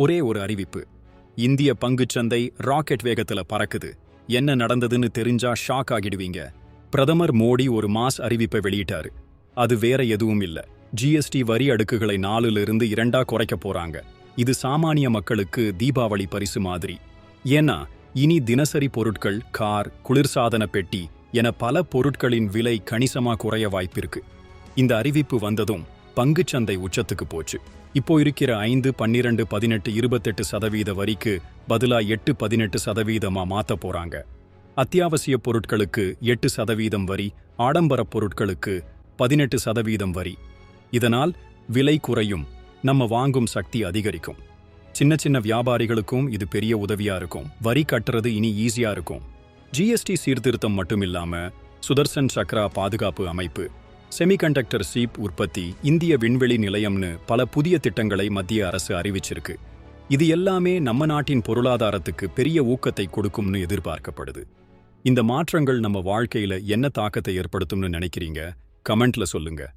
ஒரே ஒரு அறிவிப்பு. இந்திய பங்குச்சந்தை ராக்கெட் வேகத்துல பறக்குது. என்ன நடந்ததுன்னு தெரிஞ்சா ஷாக் ஆகிடுவீங்க. பிரதமர் மோடி ஒரு மாஸ் அறிவிப்பை வெளியிட்டாரு. அது வேற எதுவும் இல்ல. ஜிஎஸ்டி வரி அடுக்குகளை நாலுல இருந்து இரண்டா குறைக்க போறாங்க. இது சாமானிய மக்களுக்கு தீபாவளி பரிசு மாதிரி. ஏன்னா இனி தினசரி பொருட்கள் கார் குளிர்சாதன பெட்டி என பல பொருட்களின் விலை கணிசமா குறைய வாய்ப்பிருக்கு. இந்த அறிவிப்பு வந்ததும் பங்குச்சந்தை உச்சத்துக்கு போச்சு. இப்போ இருக்கிற ஐந்து பன்னிரண்டு பதினெட்டு இருபத்தெட்டு சதவீத வரிக்கு பதிலா எட்டு பதினெட்டு சதவீதமா மாத்த போறாங்க. அத்தியாவசிய பொருட்களுக்கு எட்டு சதவீதம் வரி ஆடம்பரப் பொருட்களுக்கு பதினெட்டு சதவீதம் வரி. இதனால் விலை குறையும் நம்ம வாங்கும் சக்தி அதிகரிக்கும். சின்ன சின்ன வியாபாரிகளுக்கும் இது பெரிய உதவியா இருக்கும். வரி கட்டுறது இனி ஈஸியா இருக்கும். ஜிஎஸ்டி சீர்திருத்தம் மட்டும் இல்லாம சுதர்சன் சக்ரா பாதுகாப்பு அமைப்பு செமிகண்டக்டர் சீப் உற்பத்தி இந்திய விண்வெளி நிலையம்னு பல புதிய திட்டங்களை மத்திய அரசு அறிவிச்சிருக்கு. இது எல்லாமே நம்ம நாட்டின் பொருளாதாரத்துக்கு பெரிய ஊக்கத்தை கொடுக்கும்னு எதிர்பார்க்கப்படுது. இந்த மாற்றங்கள் நம்ம வாழ்க்கையில என்ன தாக்கத்தை ஏற்படுத்தும்னு நினைக்கிறீங்க? கமெண்ட்ல சொல்லுங்க.